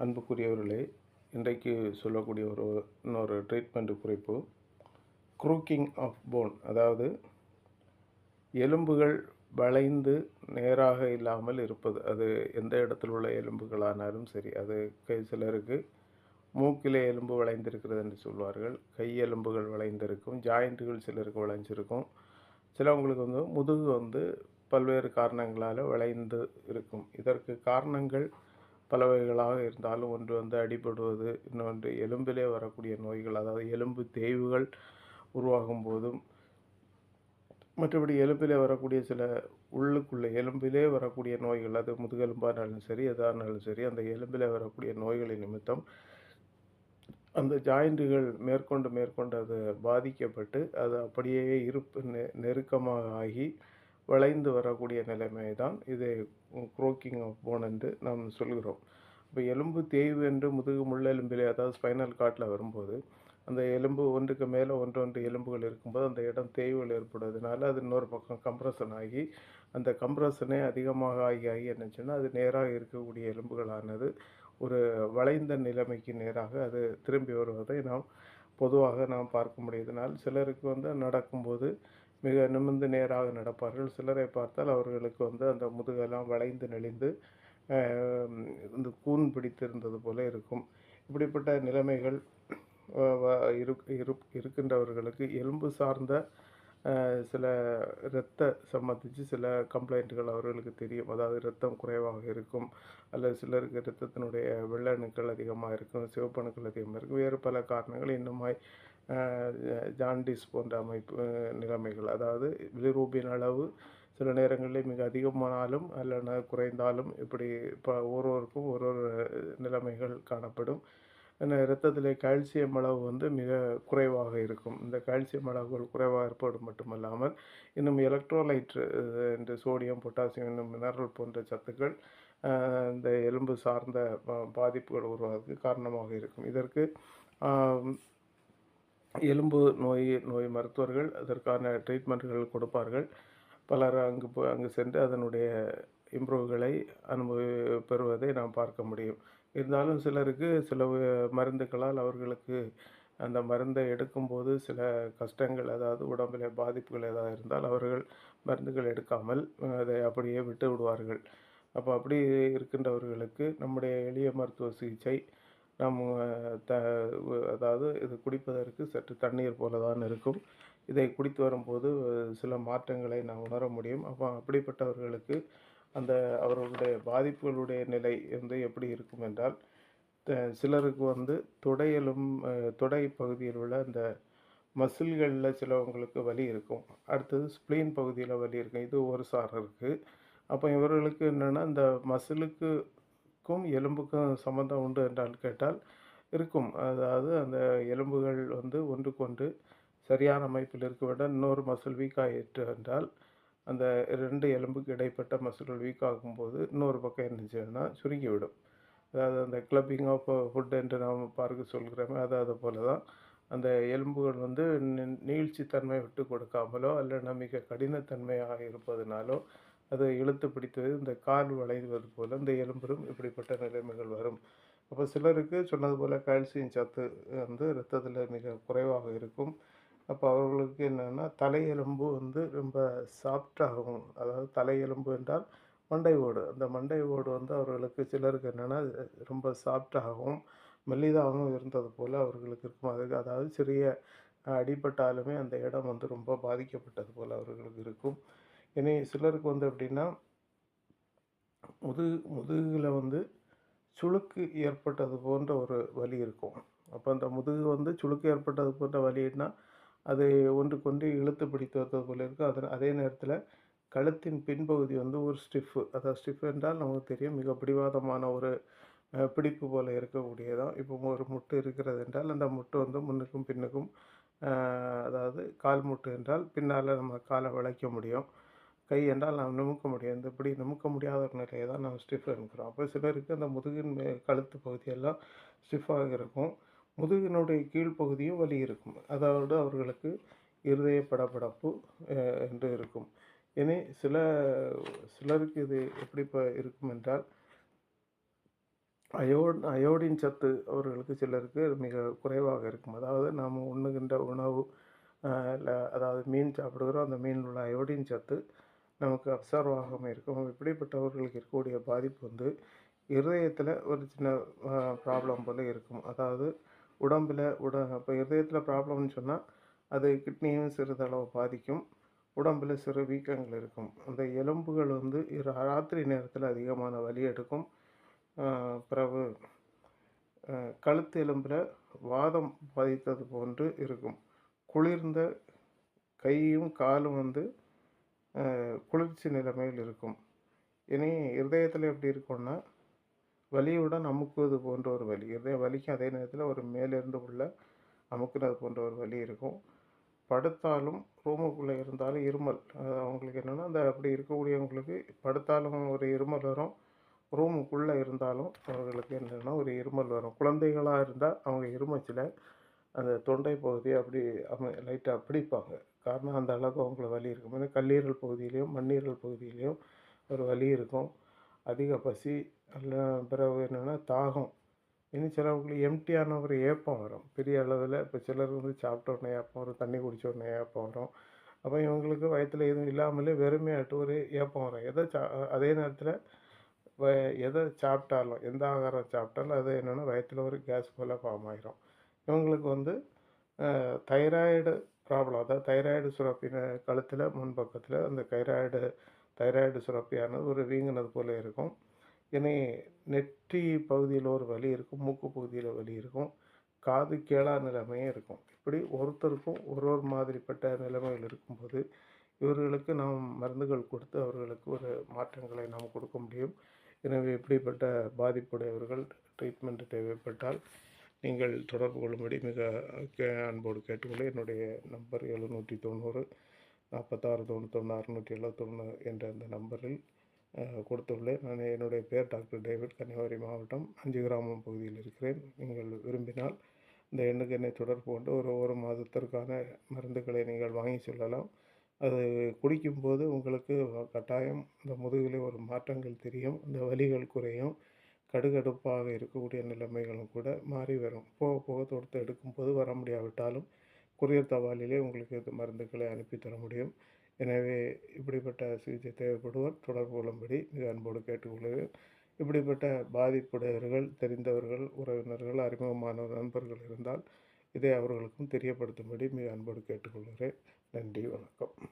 அன்புக்குரியவர்களே இன்றைக்கு சொல்லக்கூடிய ஒரு இன்னொரு ட்ரீட்மெண்ட் குறிப்பு குரூக்கிங் ஆஃப் போன் அதாவது எலும்புகள் வளைந்து நேராக இல்லாமல் இருப்பது. அது எந்த இடத்தில் உள்ள எலும்புகளானாலும் சரி அது கை சிலருக்கு மூக்கிலே எலும்பு வளைந்திருக்கிறது என்று சொல்வார்கள். கை எலும்புகள் வளைந்திருக்கும் ஜாயிண்ட்டுகள் சிலருக்கு வளைஞ்சிருக்கும். சிலவங்களுக்கு வந்து முதுகு வந்து பல்வேறு காரணங்களால் வளைந்து இருக்கும். இதற்கு காரணங்கள் பல வகைகளாக இருந்தாலும் ஒன்று வந்து அடிபடுவது இன்னொன்று எலும்பிலே வரக்கூடிய நோய்கள் அதாவது எலும்பு தேய்வுகள் உருவாகும் போதும் மற்றபடி எலும்பிலே வரக்கூடிய சில உள்ளுக்குள்ளே எலும்பிலே வரக்கூடிய நோய்கள் அது முதுகெலும்பானாலும் சரி எதானாலும் சரி அந்த எலும்பிலே வரக்கூடிய நோய்களின் நிமித்தம் அந்த ஜாயிண்ட்டுகள் மேற்கொண்டு மேற்கொண்டு அது பாதிக்கப்பட்டு அது அப்படியே இருப்பு நெ நெருக்கமாக ஆகி வளைந்து வரக்கூடிய நிலைமை தான் இது குரோக்கிங் ஆஃப் போன் என்று நாம் சொல்கிறோம். இப்போ எலும்பு தேய்வு என்று முதுகு முள்ளெலும்பிலே அதாவது ஸ்பைனல் காட்டில் வரும்போது அந்த எலும்பு ஒன்றுக்கு மேலே ஒன்று ஒன்று எலும்புகள் இருக்கும்போது அந்த இடம் தேய்வுகள் ஏற்படுவதனால அது இன்னொரு பக்கம் கம்ப்ரஷன் ஆகி அந்த கம்ப்ரஷனே அதிகமாக ஆகி ஆகி என்னச்சுன்னா அது நேராக இருக்கக்கூடிய எலும்புகளானது ஒரு வளைந்த நிலைமைக்கு நேராக அது திரும்பி வருவதை நாம் பொதுவாக நாம் பார்க்க முடியுதனால் சிலருக்கு வந்து நடக்கும்போது மிக நிமிர்ந்து நேராக நடப்பார்கள். சிலரை பார்த்தால் அவர்களுக்கு வந்து அந்த முதுகெல்லாம் வளைந்து நெளிந்து இந்த கூன் பிடித்திருந்தது போல இருக்கும். இப்படிப்பட்ட நிலைமைகள் இருக்கின்றவர்களுக்கு எலும்பு சார்ந்த சில இரத்த சம்மந்திச்சு சில கம்ப்ளைண்ட்டுகள் அவர்களுக்கு தெரியும். அதாவது இரத்தம் குறைவாக இருக்கும் அல்லது சிலருக்கு இரத்தத்தினுடைய வெள்ளணுக்கள் அதிகமாக இருக்கும் சிவப்பணுக்கள் அதிகமாக இருக்கும். வேறு பல காரணங்கள் இன்னுமாய் ஜாண்டிஸ் போன்ற அமைப்பு நிலைமைகள். அதாவது விலிரூபின் அளவு சில நேரங்களில் மிக அதிகமானாலும் அல்லது குறைந்தாலும் இப்படி இப்போ ஒருவருக்கும் ஒரு ஒரு நிலைமைகள் காணப்படும். இரத்தத்தில் கால்சியம் அளவு வந்து மிக குறைவாக இருக்கும். இந்த கால்சியம் அளவுகள் குறைவாக இருப்பது மட்டுமல்லாமல் இன்னும் எலக்ட்ரோலைட் இந்த சோடியம் பொட்டாசியம் இன்னும் மினரல் போன்ற சத்துக்கள் இந்த எலும்பு சார்ந்த பாதிப்புகள் உருவாகிறதுக்கு காரணமாக இருக்கும். இதற்கு எலும்பு நோய் நோய் மருத்துவர்கள் அதற்கான ட்ரீட்மெண்ட்டுகள் கொடுப்பார்கள். பலர் அங்கு போ அங்கு சென்று அதனுடைய இம்ப்ரூவ்களை அனுபவி பெறுவதை நாம் பார்க்க முடியும். இருந்தாலும் சிலருக்கு சில மருந்துகளால் அவர்களுக்கு அந்த மருந்தை எடுக்கும்போது சில கஷ்டங்கள் அதாவது உடம்பில் பாதிப்புகள் ஏதாவது இருந்தால் அவர்கள் மருந்துகள் எடுக்காமல் அதை அப்படியே விட்டு விடுவார்கள் அப்போ அப்படி இருக்கின்றவர்களுக்கு நம்முடைய எளிய மருத்துவ சிகிச்சை நாம் த அதாவது இது குடிப்பதற்கு சற்று தண்ணீர் போல தான் இருக்கும். இதை குடித்து வரும்போது சில மாற்றங்களை நாம் உணர முடியும். அப்போ அப்படிப்பட்டவர்களுக்கு அந்த அவர்களுடைய பாதிப்புகளுடைய நிலை வந்து எப்படி இருக்கும் என்றால் சிலருக்கு வந்து தொடையலும் தொடை பகுதியில் உள்ள அந்த மசில்களில் சிலவங்களுக்கு வலி இருக்கும். அடுத்தது ஸ்ப்ளீன் பகுதியில் வலி இருக்கும். இது ஒரு சாரருக்கு. அப்போ இவர்களுக்கு என்னென்னா இந்த மசிலுக்கு மசிலுக்கும் எலும்புக்கும் சம்மந்தம் உண்டு என்றால் கேட்டால் இருக்கும். அதாவது அந்த எலும்புகள் வந்து ஒன்றுக்கொன்று சரியான அமைப்பில் இருக்க வேண்டும் இன்னொரு மசில் வீக் ஆகிட்டு என்றால் அந்த ரெண்டு எலும்புக்கு இடைப்பட்ட மசில்கள் வீக் ஆகும்போது இன்னொரு பக்கம் இருந்துச்சுன்னா சுருங்கிவிடும். அதாவது அந்த கிளப்பிங் ஆஃப் ஃபுட் என்று நாம் பார்க்க சொல்கிறோமே அது அது போல தான் அந்த எலும்புகள் வந்து நீழ்ச்சித்தன்மை விட்டு கொடுக்காமலோ அல்லனா மிக கடினத்தன்மையாக இருப்பதனாலோ அது இழுத்து பிடித்தது இந்த கால் வளைவது போல் இந்த எலும்பிலும் இப்படிப்பட்ட நிலைமைகள் வரும். அப்போ சிலருக்கு சொன்னது போல் கால்சியம் சத்து வந்து இரத்தத்தில் மிக குறைவாக இருக்கும். அப்போ அவர்களுக்கு என்னென்னா தலையெலும்பு வந்து ரொம்ப சாஃப்டாகும் அதாவது தலையெலும்பு என்றால் மண்டை ஓடு. அந்த மண்டை ஓடு வந்து அவர்களுக்கு சிலருக்கு என்னென்னா ரொம்ப சாஃப்டாகவும் மெல்லிதாகவும் இருந்தது போல் அவர்களுக்கு இருக்கும். அதுக்கு அதாவது சிறிய அடிபட்டாலுமே அந்த இடம் வந்து ரொம்ப பாதிக்கப்பட்டது போல் அவர்களுக்கு இருக்கும். இனி சிலருக்கு வந்து எப்படின்னா முது முதுகில் வந்து சுளுக்கு ஏற்பட்டது போன்ற ஒரு வலி இருக்கும். அப்போ அந்த முதுகு வந்து சுளுக்கு ஏற்பட்டது போன்ற வலின்னா அதை ஒன்று கொண்டு இழுத்து பிடித்து பிடித்தது போல இருக்கும் அதன் அதே நேரத்தில் கழுத்தின் பின்பகுதி வந்து ஒரு ஸ்டிஃப்பு அதாவது ஸ்டிஃப் என்றால் நமக்கு தெரியும் மிக பிடிவாதமான ஒரு பிடிப்பு போல் இருக்கக்கூடியதான் இப்போ ஒரு முட்டு இருக்கிறது என்றால் அந்த முட்டு வந்து முன்னுக்கும் பின்னுக்கும் அதாவது கால் முட்டு என்றால் பின்னால் நம்ம காலை வளைக்க முடியும். கை என்றால் நாம் நிமுக்க முடியும் இந்த இப்படி நமக்க முடியாத ஒரு நிலையை தான் நம்ம ஸ்டிஃப் இருக்கிறோம். அப்போ சிலருக்கு அந்த முதுகின் கழுத்து பகுதியெல்லாம் ஸ்டிஃபாக இருக்கும். முதுகினுடைய கீழ்ப்பகுதியும் வலி இருக்கும். அதாவது அவர்களுக்கு இருதய படப்படப்பு என்று இருக்கும். இனி சில சிலருக்கு இது எப்படி இப்போ இருக்கும் என்றால் அயோ அயோடின் சத்து அவர்களுக்கு சிலருக்கு மிக குறைவாக இருக்கும். அதாவது நாம் உண்ணுகின்ற உணவு இல்லை அதாவது மீன் சாப்பிடுகிறோம். அந்த மீனில் உள்ள அயோடின் சத்து நமக்கு அப்சர்வ் ஆகாமல் இருக்கும். இப்படிப்பட்டவர்களுக்கு இருக்கக்கூடிய பாதிப்பு வந்து இருதயத்தில் ஒரு சின்ன ப்ராப்ளம் போல் இருக்கும். அதாவது உடம்பில் உட இப்போ இருதயத்தில் ப்ராப்ளம்னு சொன்னால் அது கிட்னியும் சிறிதளவு பாதிக்கும். உடம்பில் சிறு வீக்கங்கள் இருக்கும். அந்த எலும்புகள் வந்து ராத்திரி நேரத்தில் அதிகமான வலி எடுக்கும். பிறகு கழுத்து எலும்பில் வாதம் பாதித்தது போன்று இருக்கும். குளிர்ந்த கையும் காலும் வந்து குளிர்ச்சி நிலைமையில் இருக்கும். இனி இருதயத்தில் எப்படி இருக்கும்னா வலியுடன் அமுக்குவது போன்ற ஒரு வலி. இருதயம் வலிக்கும் அதே நேரத்தில் ஒரு மேலிருந்து உள்ள அமுக்குனது போன்ற ஒரு வலி இருக்கும். படுத்தாலும் ரூமுக்குள்ளே இருந்தாலும் இருமல். அவங்களுக்கு என்னென்னா அந்த அப்படி இருக்கக்கூடியவங்களுக்கு படுத்தாலும் ஒரு இருமல் வரும். ரூமுக்குள்ளே இருந்தாலும் அவர்களுக்கு என்னென்னா ஒரு இருமல் வரும். குழந்தைகளாக இருந்தால் அவங்க இருமச்சில் அந்த தொண்டை பகுதியை அப்படி அவங்க லைட்டாக பிடிப்பாங்க. காரணம் அந்த அளவுக்கு அவங்களுக்கு வலி இருக்கும். ஏன்னா கல்லீரல் பகுதியிலையும் மண்ணீரல் பகுதியிலையும் ஒரு வலி இருக்கும். அதிக பசி அல்ல பிறகு என்னென்னா தாகம். இன்னும் சிலவங்களுக்கு எம்டியான ஒரு ஏப்பம் வரும். பெரிய அளவில் இப்போ சிலர் வந்து சாப்பிட்ட உடனே ஏப்பம் வரும் தண்ணி குடித்த உடனே ஏப்பம் வரும். அப்போ இவங்களுக்கு வயத்தில் எதுவும் இல்லாமலே வெறுமையாட்டு ஒரு ஏப்பம் வரும். எதை சா அதே நேரத்தில் வ எதை சாப்பிட்டாலும் எந்த ஆகாரம் சாப்பிட்டாலும் அது என்னென்னா வயத்தில் ஒரு கேஸ் போல் ஃபார்ம் ஆயிரும். இவங்களுக்கு வந்து தைராய்டு ப்ராப்ளம் அதாவது தைராய்டு சுரப்பின கழுத்தில் முன்பக்கத்தில் அந்த தைராய்டு தைராய்டு சுரப்பியானது ஒரு வீங்கினது போல இருக்கும். இனி நெற்றி பகுதியில் ஒரு வலி இருக்கும் மூக்கு பகுதியில் வலி இருக்கும் காது கேளா நிலைமையும் இருக்கும். இப்படி ஒருத்தருக்கும் ஒரு ஒரு மாதிரிப்பட்ட நிலைமைகள் இருக்கும்போது இவர்களுக்கு நாம் மருந்துகள் கொடுத்து அவர்களுக்கு ஒரு மாற்றங்களை நாம் கொடுக்க முடியும். எனவே இப்படிப்பட்ட பாதிப்புடையவர்கள் ட்ரீட்மெண்ட் தேவைப்பட்டால் நீங்கள் தொடர்பு கொள்ளும்படி மிக கே அன்போடு கேட்டுக்கொள்ள என்னுடைய நம்பர் எழுநூற்றி தொண்ணூறு நாற்பத்தாறு தொண்ணூத்தொன்று அறுநூற்றி எழுபத்தொன்று என்ற அந்த நம்பரில் கொடுத்துள்ளேன். நான் என்னுடைய பேர் டாக்டர் டேவிட் கன்னியாகுமரி மாவட்டம் அஞ்சு கிராமம் பகுதியில் இருக்கிறேன். நீங்கள் விரும்பினால் இந்த எண்ணுக்கு என்னை தொடர்பு கொண்டு ஒரு ஒரு மாதத்திற்கான மருந்துகளை நீங்கள் வாங்கி செல்லலாம். அது குடிக்கும்போது உங்களுக்கு கட்டாயம் இந்த முதுகிலே ஒரு மாற்றங்கள் தெரியும் இந்த வலிகள் குறையும். கடுகடுப்பாக இருக்கக்கூடிய நிலைமைகளும் கூட மாறி வரும். போக போக தொடுத்து எடுக்கும்போது வர முடியாவிட்டாலும் குரியர் தபாலிலே உங்களுக்கு இந்த மருந்துகளை அனுப்பி தர முடியும். எனவே இப்படிப்பட்ட சிகிச்சை தேவைப்படுவோர் தொடர்பு கொள்ளும்படி மிக அன்போடு கேட்டுக்கொள்கிறேன். இப்படிப்பட்ட பாதிப்புடையவர்கள் தெரிந்தவர்கள் உறவினர்கள் அறிமுகமான நண்பர்கள் இருந்தால் இதை அவர்களுக்கும் தெரியப்படுத்தும்படி மிக அன்போடு கேட்டுக்கொள்கிறேன். நன்றி வணக்கம்.